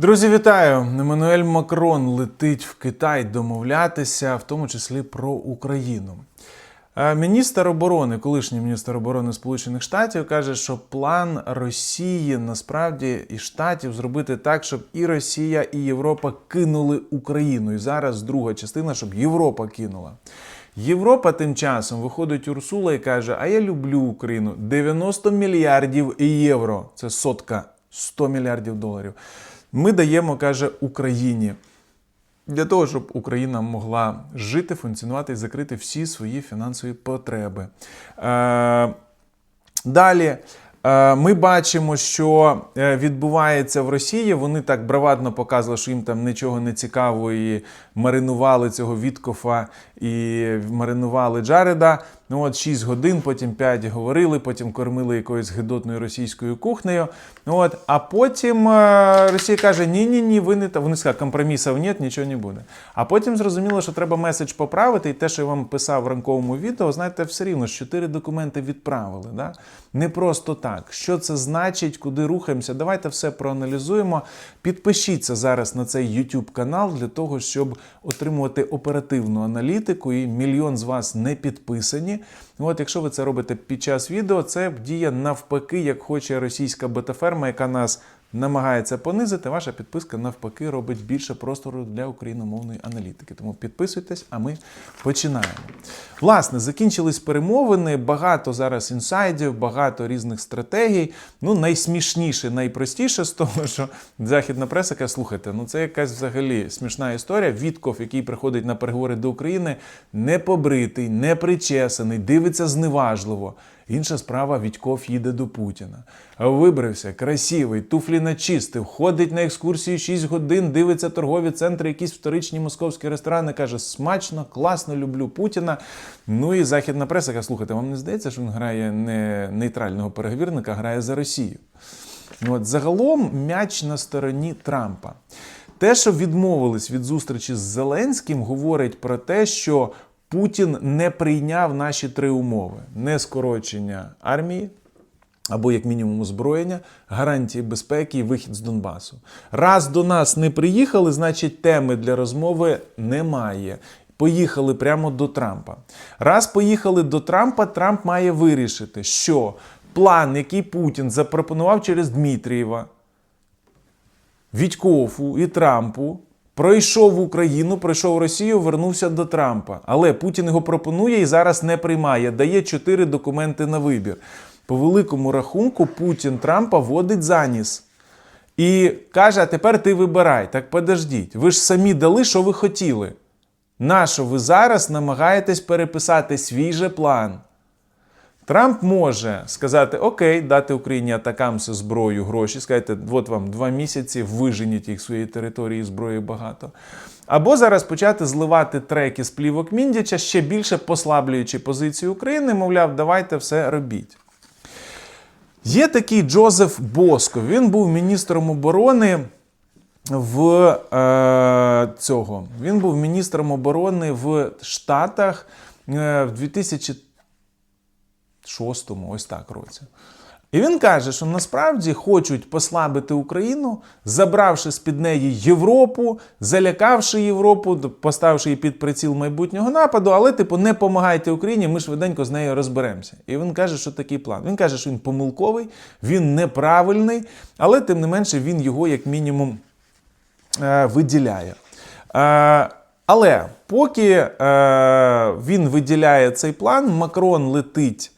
Друзі, вітаю! Еммануель Макрон летить в Китай домовлятися, в тому числі про Україну. Е, Міністр оборони, колишній міністр оборони Сполучених Штатів, каже, що план Росії насправді і штатів зробити так, щоб і Росія, і Європа кинули Україну. І зараз друга частина, щоб Європа кинула. Європа тим часом виходить Урсула і каже: А я люблю Україну 90 мільярдів євро. Це сотка 100 мільярдів доларів. Ми даємо, каже, Україні для того, щоб Україна могла жити, функціонувати і закрити всі свої фінансові потреби. Е, далі. е, Ми бачимо, що е, відбувається в Росії. Вони так бравадно показували, що їм там нічого не цікаво, і маринували цього Віткофа і маринували Джареда. Ну от 6 годин, потім 5 говорили, потім кормили якоюсь гидотною російською кухнею. Ну От, а потім е, Росія каже: ні, ні, ні, ви не та вони сказали, компромісів нет, нічого не буде. А потім зрозуміло, що треба меседж поправити, і те, що я вам писав в ранковому відео, знаєте, все рівно ж чотири документи відправили. Да? Не просто так. Що це значить, куди рухаємося? Давайте все проаналізуємо. Підпишіться зараз на цей YouTube канал для того, щоб отримувати оперативну аналітику. І мільйон з вас не підписані. От, якщо ви це робите під час відео, це діє навпаки, як хоче російська бетаферма, яка нас намагається понизити. Ваша підписка навпаки робить більше простору для україномовної аналітики. Тому підписуйтесь, а ми починаємо. Власне, закінчились перемовини. Багато зараз інсайдів, багато різних стратегій. Ну, найсмішніше, найпростіше з того, що західна преса каже, слухайте, ну це якась взагалі смішна історія. Вітков, який приходить на переговори до України, не побритий, не причесаний, дивиться зневажливо. Інша справа Вітьков їде до Путіна. Вибрився, красивий, туфлі начистив, ходить на екскурсії 6 годин, дивиться торгові центри, якісь вторичні московські ресторани. каже: смачно, класно, люблю Путіна. Ну і західна преса каже, слухайте, вам не здається, що він грає не нейтрального переговірника, а грає за Росію. От загалом м'яч на стороні Трампа. Те, що відмовились від зустрічі з Зеленським, говорить про те, що Путін не прийняв наші три умови: не скорочення армії. Або, як мінімум, озброєння, гарантії безпеки і вихід з Донбасу. Раз до нас не приїхали, значить теми для розмови немає. Поїхали прямо до Трампа. Раз поїхали до Трампа, Трамп має вирішити, що план, який Путін запропонував через Дмитрієва, Вітькову і Трампу, пройшов Україну, пройшов Росію, вернувся до Трампа. Але Путін його пропонує і зараз не приймає, дає чотири документи на вибір. По великому рахунку, Путін Трампа водить за ніс. І каже: а тепер ти вибирай. Так подождіть, ви ж самі дали, що ви хотіли. Нащо ви зараз намагаєтесь переписати свій же план? Трамп може сказати Окей, дати Україні атакамси зброю, гроші, сказати, от вам два місяці, виженіть їх з своєї території, зброї багато. Або зараз почати зливати треки з плівок Міндяча, ще більше послаблюючи позицію України, мовляв, давайте все робіть. Є такий Джозеф Боско, він був міністром оборони в е, цього. Він був міністром оборони в Штатах е, в 2003. Шостому, ось так році. І він каже, що насправді хочуть послабити Україну, забравши з під неї Європу, залякавши Європу, поставивши її під приціл майбутнього нападу, але, типу, не помагайте Україні, ми швиденько з нею розберемося. І він каже, що такий план. Він каже, що він помилковий, він неправильний, але тим не менше він його, як мінімум, е, виділяє. Е, але поки е, він виділяє цей план, Макрон летить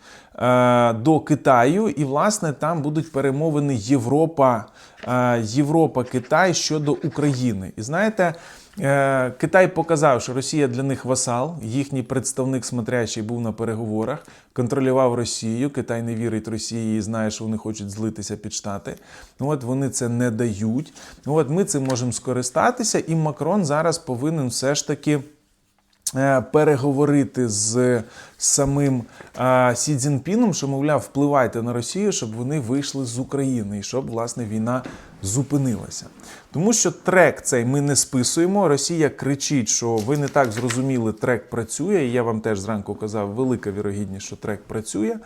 до Китаю, і, власне, там будуть перемовини Європа, е, Європа-Китай щодо України. І знаєте, е, Китай показав, що Росія для них васал. Їхній представник смотрящий був на переговорах, контролював Росію. Китай не вірить Росії і знає, що вони хочуть злитися під Штати. Ну от вони це не дають. Ну от ми цим можемо скористатися, і Макрон зараз повинен все ж таки. Е, Переговорити з самим е, Сі Цзінпіном, що, мовляв, впливайте на Росію, щоб вони вийшли з України і щоб власне війна зупинилася. Тому що трек цей ми не списуємо. Росія кричить, що ви не так зрозуміли, трек працює. І я вам теж зранку казав, велика вірогідність, що трек працює.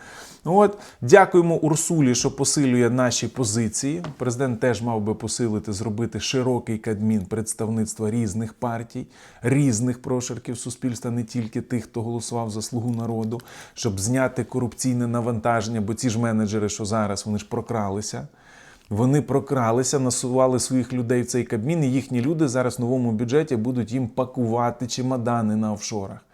От дякуємо Урсулі, що посилює наші позиції. Президент теж мав би посилити, зробити широкий кадмін представництва різних партій, різних прошарків суспільства, не тільки тих, хто голосував за слугу народу, щоб зняти корупційне навантаження. Бо ці ж менеджери, що зараз, вони ж прокралися. Вони прокралися, насували своїх людей в цей кабмін, і їхні люди зараз в новому бюджеті будуть їм пакувати чемодани на офшорах.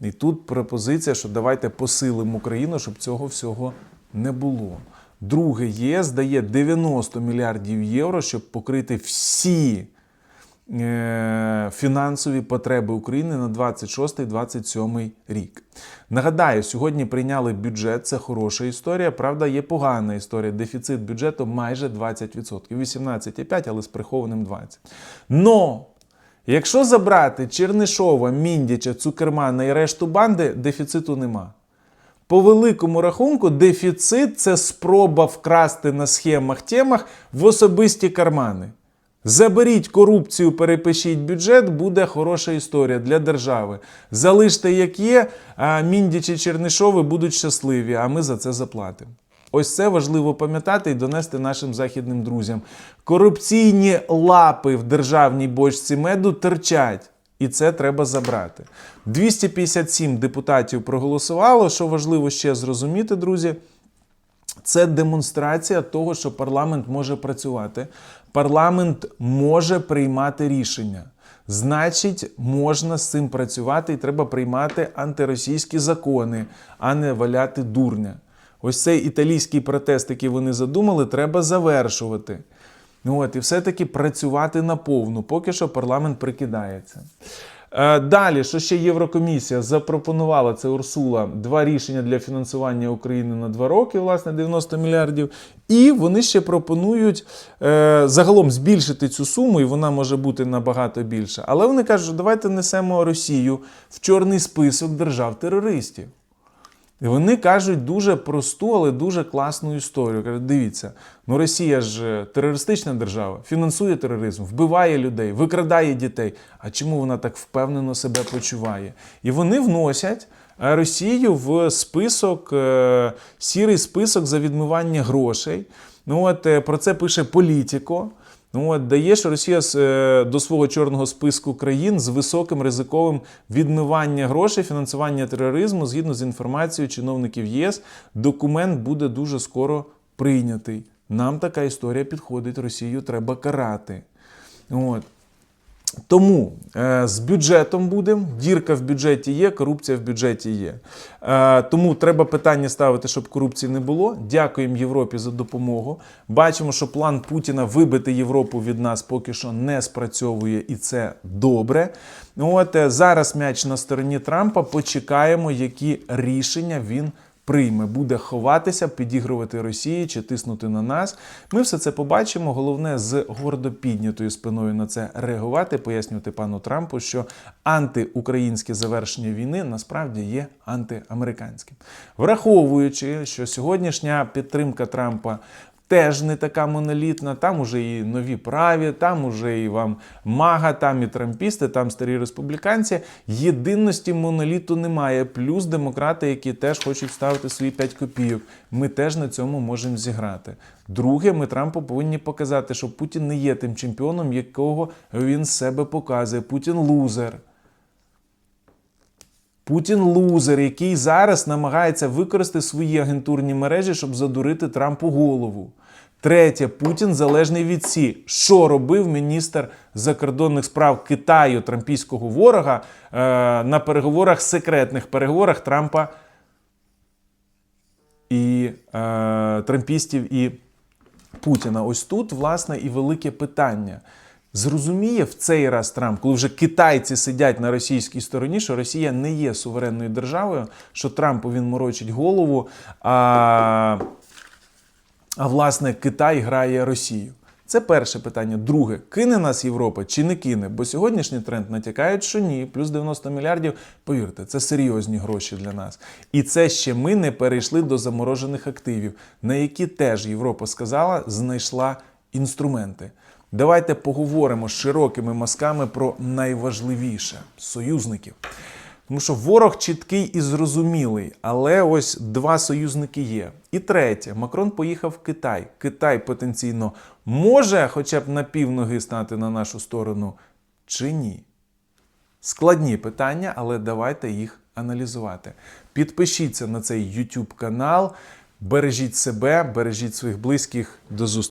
І тут пропозиція, що давайте посилимо Україну, щоб цього всього не було. Друге, ЄС дає 90 мільярдів євро, щоб покрити всі фінансові потреби України на 26-27 рік. Нагадаю, сьогодні прийняли бюджет, це хороша історія. Правда, є погана історія. Дефіцит бюджету майже 20%. 18,5%, але з прихованим 20%. Но Якщо забрати Чернишова, Міндіча, Цукермана і решту банди, дефіциту нема. По великому рахунку, дефіцит це спроба вкрасти на схемах темах в особисті кармани. Заберіть корупцію, перепишіть бюджет, буде хороша історія для держави. Залиште як є, а Міндіч і Чернишови будуть щасливі, а ми за це заплатимо. Ось це важливо пам'ятати і донести нашим західним друзям. Корупційні лапи в державній бочці меду терчать. І це треба забрати. 257 депутатів проголосувало. Що важливо ще зрозуміти, друзі, це демонстрація того, що парламент може працювати. Парламент може приймати рішення. Значить, можна з цим працювати і треба приймати антиросійські закони, а не валяти дурня. Ось цей італійський протест, який вони задумали, треба завершувати. От, І все-таки працювати наповну, поки що парламент прикидається. Е, Далі, що ще Єврокомісія запропонувала це Урсула два рішення для фінансування України на два роки, власне, 90 мільярдів. І вони ще пропонують е, загалом збільшити цю суму, і вона може бути набагато більша. Але вони кажуть, що давайте несемо Росію в чорний список держав-терористів. І вони кажуть дуже просту, але дуже класну історію. Кажуть, дивіться, ну Росія ж терористична держава, фінансує тероризм, вбиває людей, викрадає дітей. А чому вона так впевнено себе почуває? І вони вносять е, Росію в список, е, сірий список за відмивання грошей. Ну от е, про це пише Політіко. Ну, от, дає, що Росія е, до свого чорного списку країн з високим ризиковим відмивання грошей, фінансування тероризму, згідно з інформацією чиновників ЄС, документ буде дуже скоро прийнятий. Нам така історія підходить. Росію треба карати. От. Тому е, з бюджетом будемо. Дірка в бюджеті є, корупція в бюджеті є. Е, тому треба питання ставити, щоб корупції не було. Дякуємо Європі за допомогу. Бачимо, що план Путіна вибити Європу від нас поки що не спрацьовує, і це добре. От е, зараз м'яч на стороні Трампа. Почекаємо, які рішення він прийме, буде ховатися, підігрувати Росії чи тиснути на нас. Ми все це побачимо. Головне з гордо піднятою спиною на це реагувати, пояснювати пану Трампу, що антиукраїнське завершення війни насправді є антиамериканським, враховуючи, що сьогоднішня підтримка Трампа. Теж не така монолітна, там уже і нові праві, там уже і вам мага, там і трампісти, там старі республіканці. Єдинності моноліту немає. Плюс демократи, які теж хочуть ставити свої 5 копійок. Ми теж на цьому можемо зіграти. Друге, ми Трампу повинні показати, що Путін не є тим чемпіоном, якого він себе показує. Путін лузер. Путін лузер, який зараз намагається використати свої агентурні мережі, щоб задурити Трампу голову. Третє, Путін залежний від Сі. Що робив міністр закордонних справ Китаю, трампійського ворога, е, на переговорах, секретних переговорах Трампа і е, трампістів і Путіна? Ось тут, власне, і велике питання. Зрозуміє в цей раз Трамп, коли вже китайці сидять на російській стороні, що Росія не є суверенною державою, що Трампу він морочить голову, а, а власне Китай грає Росію. Це перше питання. Друге, кине нас Європа чи не кине? Бо сьогоднішній тренд натякають, що ні. Плюс 90 мільярдів. Повірте, це серйозні гроші для нас. І це ще ми не перейшли до заморожених активів, на які теж Європа сказала, знайшла інструменти. Давайте поговоримо з широкими мазками про найважливіше союзників. Тому що ворог чіткий і зрозумілий, але ось два союзники є. І третє, Макрон поїхав в Китай. Китай потенційно може хоча б на півноги стати на нашу сторону чи ні? Складні питання, але давайте їх аналізувати. Підпишіться на цей YouTube канал, бережіть себе, бережіть своїх близьких. До зустрічі!